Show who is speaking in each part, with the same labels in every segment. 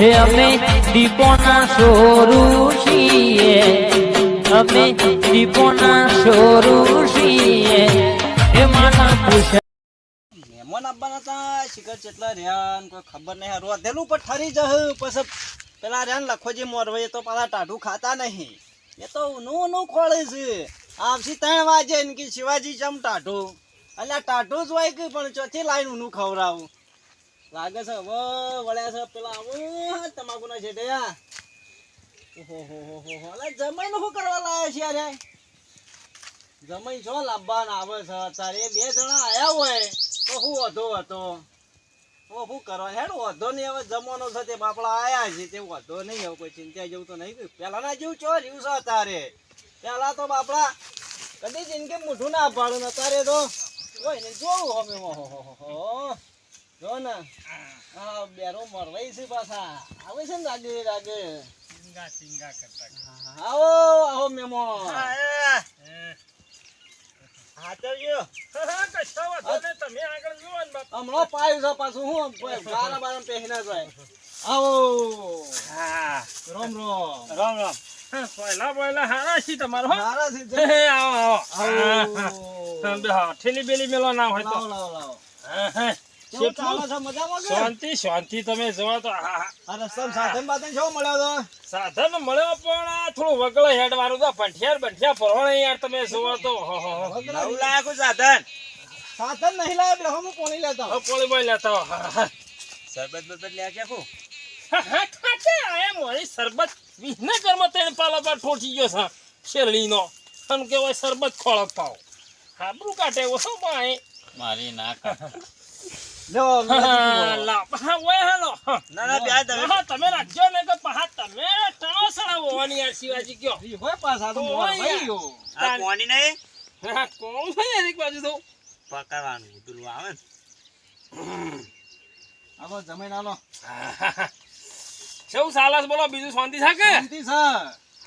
Speaker 1: હે અમે દીપોના સોરું છીએ. અમે દીપોના સોરું છીએ. હે માના પૂછા
Speaker 2: મહેમાન આવવાના હતા શિખર ચેટલા રહ્યા, કોઈ ખબર નહીં. રોધેલું પણ ઠરી જહ. પછી પેલા રહ્યા ને લખોજી મોરવાઈ તો પેલા ટાઢું ખાતા નહીં. એ તો નું નું ખોળે છે. આવશે ત્રણ વાગે ને કે શિવાજી ચમ ટાઢું. અલ્યા ટાઢું જ હોય કે પણ ચોથી લાઈન ઊનું ખવડાવું? લાગે છે, હવે વળ્યા છે પેલા આવું. તમાકુના ના છે હો. હો હો હો જમાઈને શું કરવા લાયા છે યાર જમાઈ છો લાવવાના આવે છે, અત્યારે બે જણા આવ્યા હોય, તો શું વધો હતો? ઓ શું કરવા હેડ, વધો નહીં, હવે જમવાનો છે તે બાપડા આવ્યા છે, તે વધો નહીં, હવે કોઈ ચિંતા જેવું તો નહીં પહેલાના જેવું ચો રહ્યું છે અત્યારે? પેલા તો બાપડા કદી જિંદગી મોઢું ના પાડું ને અત્યારે તો કોઈ ને જોવું હો હો હો હો હો. જો ને હા બેરો મરવાઈ છે પાછા. આવે છે ને રાગે રાગે. આવો આવો મેમો. હમણાં પાયું છે પાછું હું બારા બારા પહેરીને જાય આવો. રોમ રોમ.
Speaker 3: રામ રામ. પહેલા પહેલા હારા છી તમારો હો?
Speaker 2: મારા છે
Speaker 3: હે, હે, આવો આવો.
Speaker 2: આવો.
Speaker 3: હા, ઠેલી બેલી મેલો ના હોય
Speaker 2: લાવો
Speaker 3: તો
Speaker 2: લાવો લાવો.
Speaker 3: હા, હા. શાંતિ શાંતિ તમે જોવો તો
Speaker 2: સાધન બાધન મળ્યો
Speaker 3: સાધન મળ્યો પણ આ થોડું વગળ હેડ વાળું તો ભંઠિયાર ભંઠિયા પરવાણે યાર તમે જોવા તો.
Speaker 2: સાધન. સાધન નહીં લાવે એટલે હું પોણી લેતા
Speaker 3: હવે પોળી લેતા હો. હા, હા.
Speaker 2: સરબત બરબત લે કે
Speaker 3: સરબત વિસનગરમાં પાલા પર ઠોઠી ગયો છે શેરડીનો. અને કહેવાય સરબત ખોળક પાવ. હાબરું કાઢે શું પાય.
Speaker 4: મારી ના
Speaker 2: લો
Speaker 3: હા, લાવ. હા, ઓય હાલો.
Speaker 2: ના, ના, બે તમે.
Speaker 3: હા, તમે રાખજો ને કે પહા તમે ટણો સળાવો હોવાની યાર શિવાજી કયો
Speaker 2: હોય પાછા તો. વહી ગયો
Speaker 3: આ
Speaker 4: કોની નહીં
Speaker 3: હા, કોણ છે એક બાજુ તો
Speaker 4: પકડવાનું પેલું આવે ને
Speaker 2: આવો જમીન આલો
Speaker 3: કેવું સાલસ બોલો બીજું શાંતિ છે કે
Speaker 2: શાંતિ છે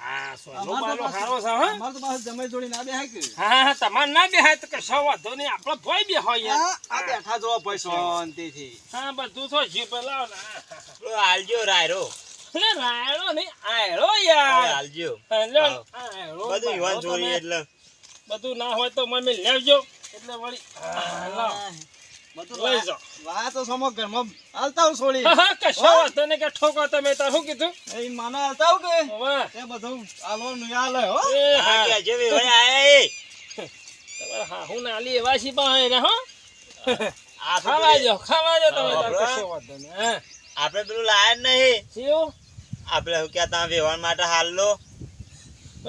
Speaker 3: હા સોનો બાલો સારો છે
Speaker 2: અમાર તો જોડી ના બેહાય કે
Speaker 3: હા હા તમાર ના બેહાય તો કશો વાંધો નહીં. આપણે ભોય બે હોય યાર.
Speaker 2: આ બેઠા જો ભાઈ શાંતિથી.
Speaker 3: હા બધું તો જીપ પેલા ને.
Speaker 4: પેલો રાયરો.
Speaker 3: એટલે રાયડો નહીં આયડો યાર. હા,
Speaker 4: બધું યુવાન
Speaker 3: બાયડો
Speaker 4: એટલે.
Speaker 3: બધું ના હોય તો મમ્મી લેવજો. એટલે વળી હા, ખાવા
Speaker 4: પેલી- લાયા નહીં. આપણે શું કહેતા વ્યવહાર માટે હાલ લો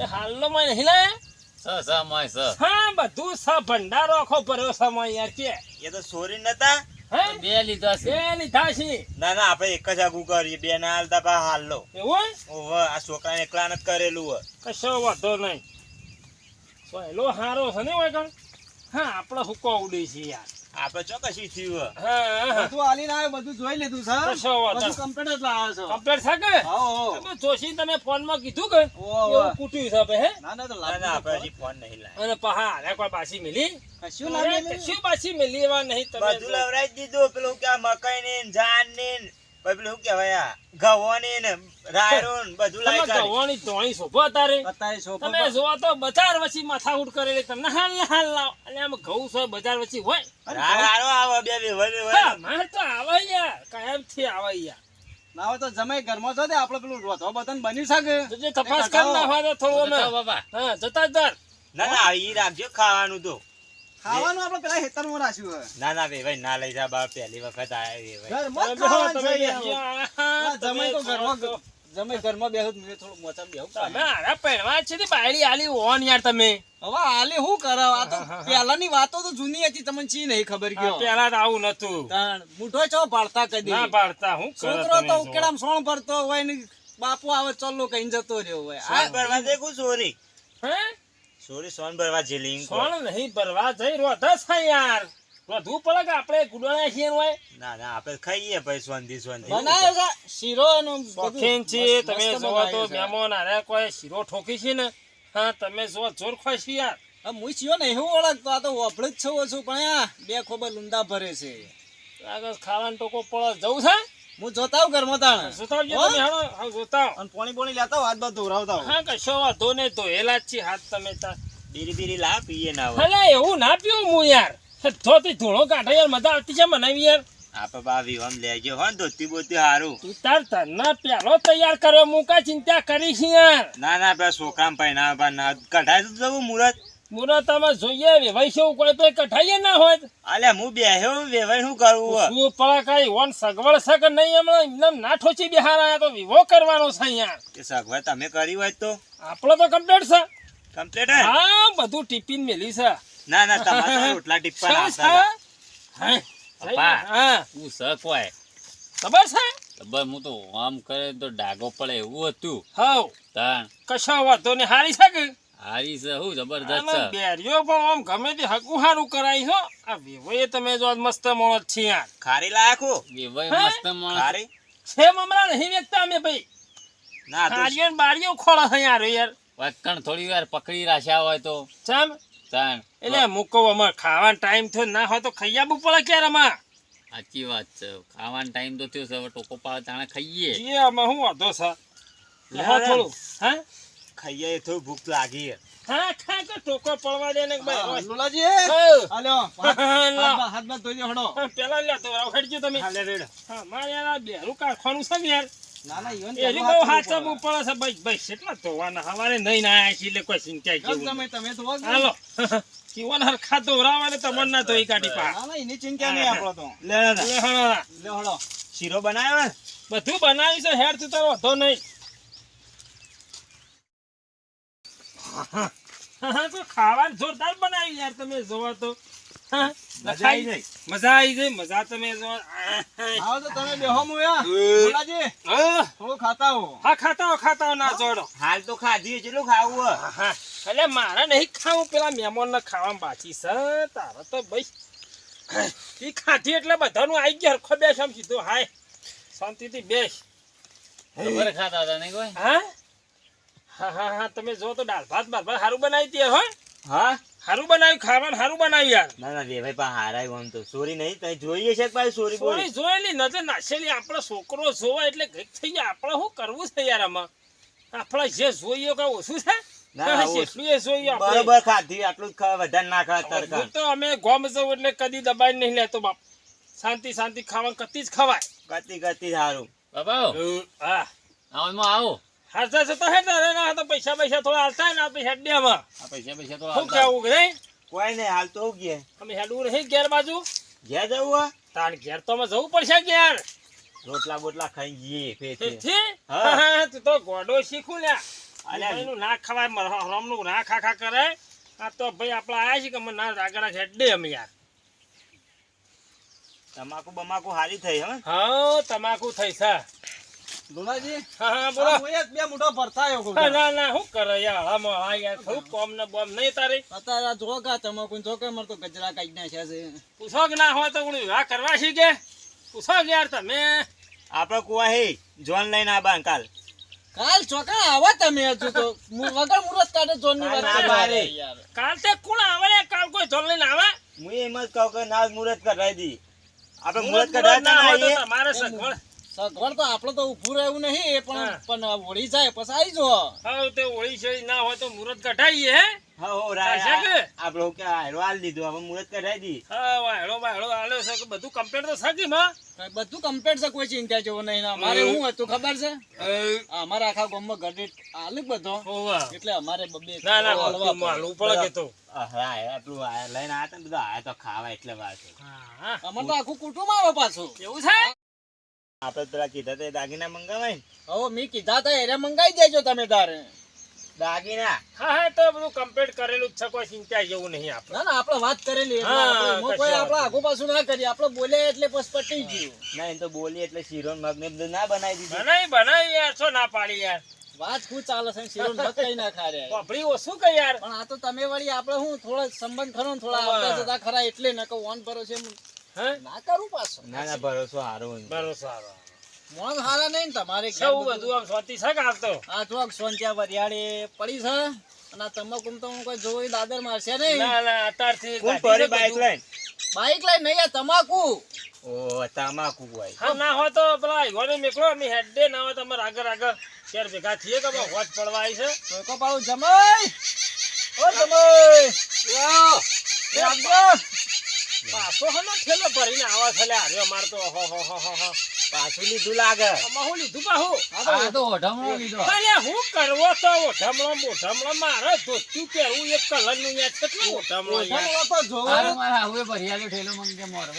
Speaker 3: હાલ લો માં નહીં લાયા
Speaker 4: સ સ મોય સ.
Speaker 3: હા બધું સ ભંડારો આખો ભર્યો સમય યાર કે?
Speaker 4: એ તો સોરી નતા?
Speaker 3: હે?
Speaker 4: બે લીધા
Speaker 3: બે લીધા છે?
Speaker 4: ના ના આપણે એક જ આગુ કરીએ. બે ના હાલતા પા હાલ. લો
Speaker 3: એવું
Speaker 4: ઓવે આ છોકરાને એકલા ને કરેલું હોય.
Speaker 3: કશો વાંધો નહીં. પહેલો હારો છે ને હોય કાં હા આપણે હુકો ઉડી છે યાર.
Speaker 4: આપણે ચોકસી થયું હોય.
Speaker 3: હા હા
Speaker 2: બધું આલીને આવ્યો બધું જોઈ લીધું
Speaker 3: વાંધો
Speaker 2: બધું કમ્પ્લીટ જ લાવ્યો છો.
Speaker 3: કમ્પ્લીટ છે કે? તમે જોશી તમે ફોનમાં કીધું કે. એવું કૂટ્યું છે આપણે હે?
Speaker 2: ના ના તો
Speaker 4: ના ના આપણે હજી ફોન નહીં લાયા
Speaker 3: અને પહા હારે કોઈ પાછી મિલી?
Speaker 2: કશું ના
Speaker 3: અરે,
Speaker 2: મેં
Speaker 3: કશું બાસી મિલી એવા નહીં તમે
Speaker 4: બધું લવરાઈ દીધું પેલું કે મકાઈ ને જાન ને પછી પેલું શું કહેવાય આ? ઘઉં ને ને રાયરો ને બધું
Speaker 3: તમે
Speaker 4: લાવી કાઢ્યું.
Speaker 3: ગવાની શોભો તારે
Speaker 2: અત્યારે સોફા
Speaker 3: તમે જોવા તો બજાર વચ્ચે માથાકૂટ કરેલી તમને હાલ હાલ લાવ. અને આમ ઘઉં છે બજાર વચ્ચે હોય.
Speaker 4: રાર આવે બે બે વળે
Speaker 3: મારે તો આવે યાર. કાયમથી આવે યાર.
Speaker 2: ના તો જમાઈ ઘરમાં છો તે આપણે પેલું રોધો બતન બની શકે.
Speaker 3: તપાસ કરી નાખવા તો થોડું અમે. હા જતા જ
Speaker 4: ના ના ઈ રાખજો ખાવાનું તો.
Speaker 2: ખાવાનું આપણે પેલા હેતરમાં રાખ્યું હોય.
Speaker 4: ના ના ભાઈ ના લઈ જા બા પહેલી વખત આયા ભાઈ.
Speaker 2: ઘરમાં
Speaker 3: તમે
Speaker 2: તો
Speaker 3: ઘર.
Speaker 2: જમાઈ ઘરમાં બેહું મેં થોડું મોચા બેહું
Speaker 3: તમે આરા પહેરવા છે તે બાયડી આલી ઓન યાર તમે.
Speaker 2: હવે હાલે હું કરાવ? આ તો. પહેલાની વાતો તો જૂની હતી તમને ચી નહીં ખબર કે
Speaker 3: પહેલા તો આવું નતું.
Speaker 2: તાણ મુઠો છો પાડતા કદી?
Speaker 3: ના પાડતા હું કરે
Speaker 2: છોકરો તો ઉકેડામ સોણ ભરતો હોય ને બાપુ આવે ચલ્લો કઈ જતો રહ્યો હોય. આ
Speaker 4: ભરવા દે કુ સોરી
Speaker 3: હે?
Speaker 4: સોરી સોન ભરવા જેલી ઇંક હોય.
Speaker 3: નહીં ભરવા જઈ રોધા છે યાર. રોધવું પડે કે આપણે ગુડવાના છીએ હોય
Speaker 4: ના ના આપણે ખાઈએ ભાઈ સોનથી સોનથી.
Speaker 2: બનાવ્યો છે. શીરો નું
Speaker 3: શોખીન છે તમે જોવો તો
Speaker 2: બનાવ્યું છે.
Speaker 3: કોઈ શીરો ઠોકી છે ને? હા તમે જો જોર ખોશ યાર.
Speaker 2: હું છીયો ને એવું ઓળખતો આ તો વફળ જ છો છું પણ બે ખોબર લુંદા ભરે છે.
Speaker 3: આગળ ખાવાનો ટોકો પડો જવું છે?
Speaker 2: હું જોતાવ ઘરમાં તાણ
Speaker 3: જોતા આવજો
Speaker 2: હો?
Speaker 3: તમે હાલો હા જોતા
Speaker 2: અને પાણી પાણી લેતા હાથ બાથ ધોરાવતા.
Speaker 3: હા કશો વાંધો નહીં ધોયેલા જ છે હાથ તમે તાર
Speaker 4: બીરી બીરી લા પીએ ના હોય.
Speaker 3: એવું ના પીવું હું યાર. તો તે ધોળો કાઢે યાર મજા આવતી છે મને યાર.
Speaker 4: આપે બા વિવામ લેજો હો ને ધોતી બોતી હારું.
Speaker 3: તું તાર તરના પેલો તૈયાર કર્યો હું કા ચિંતા કરીશ યાર.
Speaker 4: ના ના પેલા છોકરામ પાણી ના બા ના કઢાય તો જવું મુરત.
Speaker 3: મુરતમાં જોઈએ વેવાઈ છે કોઈ તો કઠાઈએ ના હોય.
Speaker 4: અલે હું બેહ્યો વેવાઈ શું કરવું હે?
Speaker 3: શું પડા કઈ વન સગવડ છે કે નહીં? હમણાં એમને ના ઠોચી બિહાર આયા તો વિવો કરવાનો છે અહીંયા.
Speaker 4: કે સગવડ તમે કરી હોય તો.
Speaker 3: આપણો તો કમ્પ્લીટ છે.
Speaker 4: કમ્પ્લીટ હે?
Speaker 3: હા બધું ટિફિન મેલી છે.
Speaker 4: ના ના તમારા તો રોટલા ટીપ્પા
Speaker 3: છે,
Speaker 4: નાખતા
Speaker 3: હા?
Speaker 5: પપ્પા.
Speaker 3: હા.
Speaker 5: હું શક હોય
Speaker 3: ખબર છે?
Speaker 5: ખબર હું તો આમ કરે તો ડાગો પડે એવું હતું.
Speaker 3: હવ.
Speaker 5: તાણ.
Speaker 3: કશા વાતો ને હારી છે કે?
Speaker 5: હારી છે હું જબરદસ્ત છે.
Speaker 3: બેરિયો પણ આમ ગમે તે હકુ હારું કરાઈ છો આ વિવોએ તમે જો આજ મસ્ત મોણસ છે યાર
Speaker 4: ખારી લાખો
Speaker 5: વેવાઈ મસ્ત માણસ.
Speaker 4: ખારી?
Speaker 3: છે મમરા નહીં વેચતા અમે ભાઈ.
Speaker 4: ના
Speaker 3: હારીઓ ને બારીઓ ખોળા છે યાર યાર.
Speaker 5: વાકણ થોડી વાર પકડી રાખ્યા હોય તો.
Speaker 3: ચમ?
Speaker 5: તાણ.
Speaker 3: એટલે મૂકો અમાર ખાવાનો ટાઈમ થયો ના હોય તો ખાઈ આપવું પડે ક્યારે અમાર
Speaker 5: સાચી વાત છે. ખાવાનો ટાઈમ તો થયો છે હવે ટોકો પાડે તાણે ખાઈએ.
Speaker 3: એ અમે શું વાંધો છે?
Speaker 4: લે.
Speaker 3: થોડું હા?
Speaker 4: ખાઈએ એ થોડી ભૂખ લાગી હા
Speaker 3: ખા કે ટોકો પડવા દે ને ભાઈ
Speaker 2: લોલાજી,
Speaker 3: ઓય.
Speaker 2: આ લ્યો, હાથ હાથ
Speaker 3: લાવ.
Speaker 2: બાથ- હાથ બાથ ધોઈ દો, હળો.
Speaker 3: પેલા લે તો રાવ તમે
Speaker 4: હા, લે રેડો.
Speaker 3: હા મારે આ બેરું કાઢવાનું છે યાર
Speaker 2: ના, ના, ઈવન
Speaker 3: એની બહુ
Speaker 2: હાથ
Speaker 3: હાચવું છે ભાઈ ભાઈ કેટલા ધોવાના હવારે નહીં ના આયા છીએ એટલે કોઈ ચિંતા જેવું
Speaker 2: તમે- તમે ધોવો?
Speaker 3: હાલો જીવન હરખા ધોવરાવા ને તમને ના ધોઈ કાઢી પા
Speaker 2: ના, ના, એની ચિંતા નહીં આપણો તો.
Speaker 4: લે લે, લે.
Speaker 3: લે હળો.
Speaker 2: લ્યો, હળો.
Speaker 4: શીરો બનાવ્યો
Speaker 3: બધું બનાવ્યું છે હેડ તું તારો વાંધો નહીં હા, હા, તો ખાવાનું જોરદાર બનાવ્યું યાર તમે જોવા તો. હા,
Speaker 4: મજા આવી જાય.
Speaker 3: મજા આવી જાય મજા તમે જો.
Speaker 2: આવો તો તમે બેહો મુયા. થોડું ખાતા હો
Speaker 3: હા, ખાતા હો ખાતા હો ના જોડો.
Speaker 4: હાલ તો ખાધી જેટલું ખાવું હા
Speaker 3: એટલે મારે નહીં ખાવું પેલા મહેમાન ને ખાવા બાકી છે. તારે તો ભાઈ એ ખાધી એટલે બધાનું આવી ગયા હરખો બેસ આમ સીધો હાય. શાંતિથી બેસ.
Speaker 5: ખાતા હતા નહીં કોઈ?
Speaker 3: હા? હા હા હા તમે જો તો દાળ ભાત ભાત સારું બનાવી દે હો.
Speaker 4: હા?
Speaker 3: સારું બનાવ્યું ખાવાનું સારું બનાવ્યું યાર.
Speaker 4: ના ના વેભાઈ પા હારાય આમ તો. સોરી નહીં તઈ જોઈએ છે કે સોરી
Speaker 3: સોરી જોયેલી નજર નાખેલી. આપણો છોકરો જોવા એટલે ઘડીક થઈ ગયા. આપણે શું કરવું છે યાર આમાં? આપણે જે જોઈએ કે ઓછું છે?
Speaker 4: ના, બરોબર ખાધી આટલું જ વધારે ખાવા
Speaker 3: તો અમે ગોમ જવું એટલે કદી દબાઈ નહીં લેતો બાપ. શાંતિ શાંતિ ખાવાનું કતી જ ખવાય.
Speaker 4: ગતિ ગતિ સારું
Speaker 5: બાબા
Speaker 3: હા.
Speaker 5: આવો આવો.
Speaker 3: હારતા છે તો હે તારે ના તો પૈસા પૈસા થોડા હાલતા ને આપણે હેડ
Speaker 5: આ પૈસા પૈસા તો
Speaker 3: શું. કેવું નહીં?
Speaker 4: કોઈ નહીં હાલતો હું ગયા
Speaker 3: અમે હેડવું નહીં ઘેર બાજુ.
Speaker 4: ઘેર જવું હે
Speaker 3: તાણ ઘેર તો અમે જવું પડશે ઘેર.
Speaker 4: રોટલા બોટલા ખાઈ જઈએ. હા.
Speaker 3: તું તો ગોડો શીખું લ્યા.
Speaker 4: અલ્યા.
Speaker 3: એનું ના ખવાય મર- ના ખા ખા કરે. આ તો ભાઈ આપણે આયા છે કે અમે ના રાગડા હેડ દે અમે યાર.
Speaker 4: તમાકુ બમાકુ હારી થઈ હે.
Speaker 3: હા તમાકુ થઈ છે.
Speaker 2: લોલાજી,
Speaker 3: હા હા બોલો.
Speaker 2: મુએ બે મોટો ભરતાયો કહું
Speaker 3: ના ના શું કરે યાર આમાં હા યાર થોડું કોમ ને બોમ નહીં તારી?
Speaker 2: અત્યારે જો કા તમાકુ ને જો કે અમારે તો ગજરા કાઢી નાખ્યા છે.
Speaker 3: પૂછો કે ના હોય તો હું વિવાહ કરવા શીખે પૂછો યાર તમે.
Speaker 4: આપડે કુવા હે જોન લઈને આબા કાલ.
Speaker 2: કાલ ચોકા આવા તમે હજુ તો. વગર મુરત કાઢે જોનની વાત. યાર.
Speaker 3: કાલ તે કોણ આવે કાલ કોઈ જોન લઈને આવે?
Speaker 4: હું એમ જ કહું કે ના મુરત કઢાઈ દી. આપણે
Speaker 3: મુરત મુરત ના હોય તમારે સગવડ.
Speaker 2: સગવડ તો આપડે તો ઉભું રહેવું નહીં પણ પણ વળી જાય પછી આવી જો
Speaker 3: હા તે ઓળી છે ના હોય તો કઢાઈએ હે?
Speaker 4: હા હો?
Speaker 3: કે?
Speaker 4: હારો દીધું હવે મુહૂર્ત કઢાઈ દી.
Speaker 3: હા વાયડો વાયડો આલ્યો છે કે બધું કમ્પ્લીટ તો સાકી માં
Speaker 2: બધું કમ્પ્લીટ છે કોઈ ચિંતા જેવો નહીં. ના મારે હતું ખબર છે? અમારા આખા ગામમાં ગઢી આલુ બધો. એટલે અમારે બબે
Speaker 3: ના ના
Speaker 2: હલવા
Speaker 3: બધું માલવું પડે કે તો?
Speaker 4: આ રાય લઈને આયા તા બધા આયા તો ખાવા એટલે વાત
Speaker 3: હા હા.
Speaker 2: અમારે તો આખું કુટુંબ આવે પાછું.
Speaker 3: એવું છે?
Speaker 4: આપણે પેલા કીધા તા દાગીના મંગાવાય ને.
Speaker 2: હવે મેં કીધા તા એરે મંગાવી દેજો તમે તારે.
Speaker 4: દાગીના?
Speaker 3: હા હા તો બધું કમ્પ્લીટ કરેલું જ છે કોઈ ચિંતા જેવું નહીં આપણે.
Speaker 2: ના ના આપણે વાત કરેલી એટલે
Speaker 3: હા,
Speaker 2: આપણે કોઈ આપણે આગુ પાછું ના કરીએ. આપણે બોલ્યા એટલે પછી પટી ગયું.
Speaker 4: ના એમ તો બોલી એટલે શીરો મગ ને બધું ના બનાવી દીધું.
Speaker 3: બનાવી બનાવી યાર છો ના પાડી યાર?
Speaker 2: વાત ખૂબ ચાલે છે? શીરો કઈ ના ખા રહ્યા
Speaker 3: પાપડી ઓછું કે યાર?
Speaker 2: પણ આ તો તમે વળી આપણે હું થોડો સંબંધ ખરો થોડા. આવતા જતા ખરા એટલે ન કહું ઓન એમ
Speaker 3: હે
Speaker 2: ના કરું પાછો.
Speaker 4: ના ના ભરોસો હારો
Speaker 3: સારો
Speaker 2: હારા નહીં તમારે
Speaker 3: સૌ
Speaker 2: બધું.
Speaker 3: બધું આમ છે કાલ તો?
Speaker 2: આ ચોક સોંચ્યા વરિયાળી પડી છે અને આ તમાકુ તો હું કોઈ જોઈ દાદર મારશે નહીં.
Speaker 3: ના ના અત્યારથી
Speaker 4: કોણ
Speaker 3: કાઢી
Speaker 4: બાઈક લઈને?
Speaker 2: બાઈક લઈ નહીં આ તમાકુ.
Speaker 4: ઓ તમાકુ ભાઈ
Speaker 3: હા ના હોય તો પેલા ઈવોને મેકલો અમે હેડે ના હોય તમારે આગળ આગળ ચાર ભેગા થઈએ કે હોટ પડવા આવી છે.
Speaker 2: ટોકો પાડું જમાઈ. ઓ જમાઈ. યો!
Speaker 3: પાછો હનો ઠેલો ભરીને આવા છે લે હાર્યો માર તો હો હો હો હો હો.
Speaker 4: પાછું લીધું લાગે.
Speaker 3: આમાં હું લીધું પાહુ
Speaker 1: આ તો ઓઢમણો લીધો.
Speaker 3: અલે હું કરવો તો ઓઢમણો મોઢમણો મારે ધોતું પહેરવું એક કલરનું યાર કેટલું ઓઢમણો યાર
Speaker 2: તો
Speaker 1: ભરિયાલો ઠેલો તમારો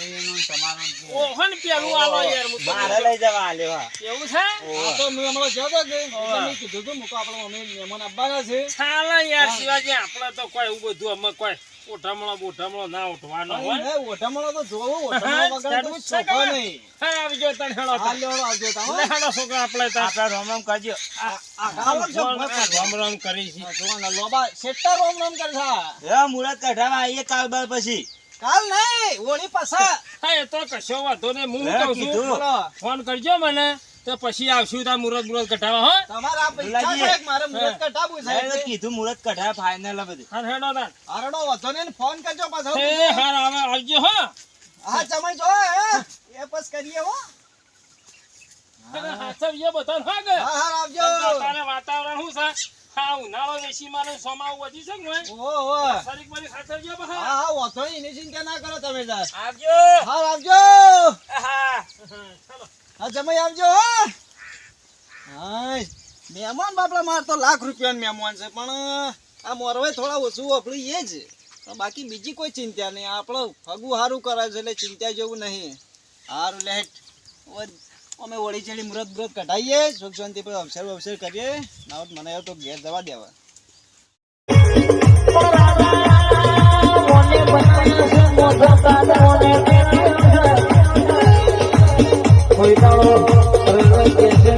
Speaker 3: ઓહન આલો યાર હું
Speaker 4: મારે લઈ જવા આલ્યો
Speaker 3: એવું છે?
Speaker 2: આ તો મેં હમણાં કે મેં કીધું તું મૂકો આપણે મમ્મી મહેમાન આવવાના છે.
Speaker 3: ચાલે યાર શિવાજી આપણે તો કોઈ એવું બધું અમે કોઈ ઓઢમણો બોઢમણો ના ઉઠવાનો હોય.
Speaker 2: ઓઠામણો તો જોવો ઓઠામણો વગર તો
Speaker 3: ચાલુ જ છે
Speaker 2: શોભો
Speaker 3: કે?
Speaker 2: નહીં
Speaker 3: હા આવજો તને હેડો.
Speaker 2: આવજો તા,
Speaker 3: હેડો છોકરા આપણે તા
Speaker 4: આપડે રોમ રોમ કરજો.
Speaker 2: આ
Speaker 3: રામ રામ કરી છે.
Speaker 2: જોવાના લોબા સેટા રોમ રોમ કરે છે.
Speaker 4: હે. મુરત કઢાવા આવીએ કાલ બાર પછી.
Speaker 2: કાલ નહીં ઓળી પાછા.
Speaker 3: હા એ તો કશો વાંધો નહીં હું કહું છું. ફોન કરજો મને. તો પછી આવશું તાર મુરત મુરત કઢાવા હો?
Speaker 2: તમારે આ પૈસા છે મારે મુહૂર્ત કઢાવવું છે.
Speaker 4: મેં કીધું મુરત કઢાવા ફાઇનલ બધું.
Speaker 3: હા હેડો.
Speaker 2: હારડો વધો ને ફોન કરજો પાછો.
Speaker 3: એ હાર આવે આવજો હો.
Speaker 2: હા જમાઈ જો હે એ બસ કરીએ હો.
Speaker 3: હા બધાને હો
Speaker 2: હા હા આવજો.
Speaker 3: તારે વાતાવરણ શું છે? હા ઉનાળો વેસી મારે વધી છે ને
Speaker 2: હા હા ચિંતા ના કરો તમે તાર
Speaker 4: આવજો.
Speaker 2: હા આવજો.
Speaker 4: હા
Speaker 3: ચાલો
Speaker 2: હા જમાઈ આવજો હા. મહેમાન બાપડા માર તો લાખ રૂપિયાનું મહેમાન છે પણ આ મોરવે થોડા ઓછું આપણું એ જ. બાકી બીજી કોઈ ચિંતા નહીં. આપણે ફગું સારું કરે છે એટલે ચિંતા જેવું નહીં. સારું લેટ અમે વળી ચડી મુરત મુરત કઢાઈએ, સુખ શાંતિ પર અવસર અવસર કરીએ ના મને તો ઘેર જવા દેવા.
Speaker 1: કોઈ દાડો રેલવે